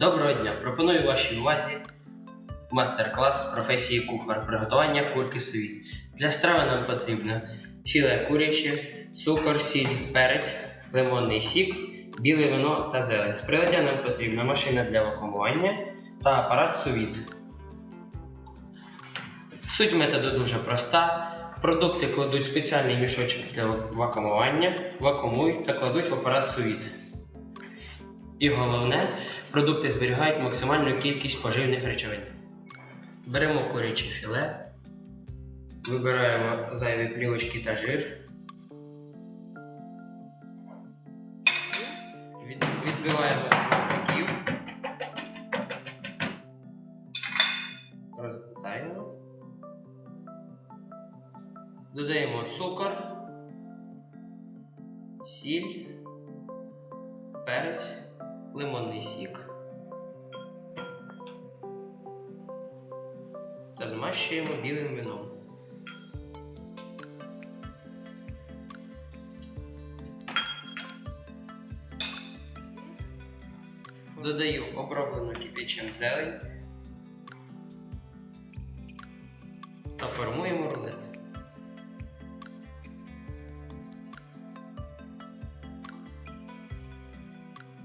Доброго дня! Пропоную вашій увазі мастер-клас з професії кухар приготування курки сові. Для страви нам потрібно філе куряче, цукор, сіль, перець, лимонний сік, біле вино та зелень. З приладдя нам потрібна машина для вакуумування та апарат сувіт. Суть методу дуже проста. Продукти кладуть в спеціальний мішочок для вакуумування, вакуумують та кладуть в апарат сувіт. І головне, продукти зберігають максимальну кількість поживних речовин. Беремо куряче філе, вибираємо зайві плівочки та жир. Відбиваємо боків. Розвертаємо. Додаємо цукор, сіль, перець, лимонний сік та змащуємо білим вином. Додаю оброблену кипячем зелень та формуємо рулет.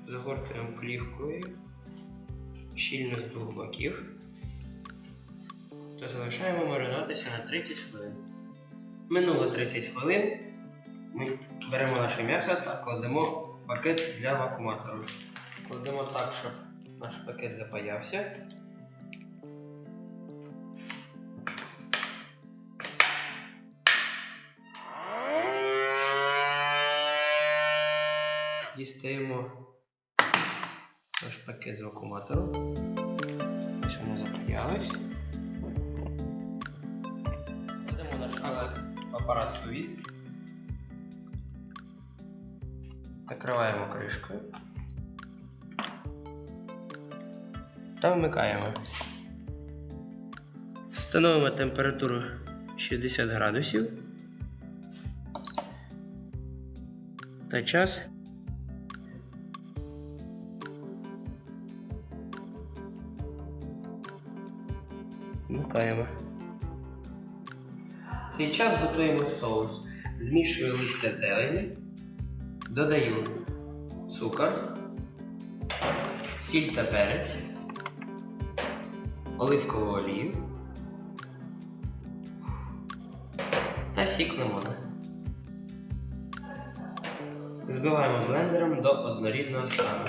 Загортуємо плівкою щільно з двох боків та залишаємо маринуватися на 30 хвилин. Минуло 30 хвилин. Ми беремо наше м'ясо та кладемо в пакет для вакууматору. Кладемо так, щоб наш пакет запаявся. Дістаємо наш пакет з вакууматору. Ось воно запаялось. Кладемо наш апарат сувіт. Закриваємо кришкою. Та вмикаємо. Встановимо температуру 60 градусів. Та час Вмикаємо. В цей час готуємо соус. Змішую листя зелені, додаю цукор, сіль та перець, оливкову олію та сік лимона. Збиваємо блендером до однорідного стану.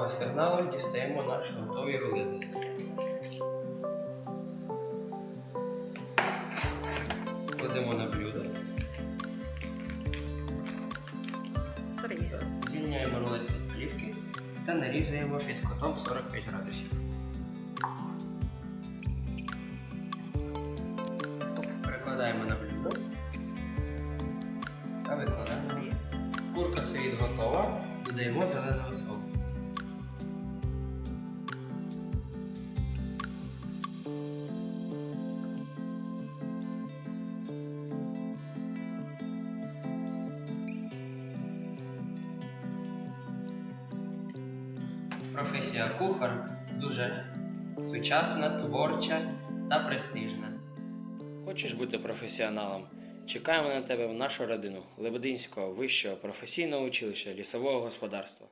Звукового сигналу дістаємо наш готовий рулет. Кладемо на блюдо. Звільняємо рулет від плівки та нарізуємо під кутом 45 градусів. Перекладаємо на блюдо та викладаємо. Курка совіт готова. Додаємо зеленого соусу. Професія кухар дуже сучасна, творча та престижна. Хочеш бути професіоналом? Чекаємо на тебе в нашу родину Лебединського вищого професійного училища лісового господарства.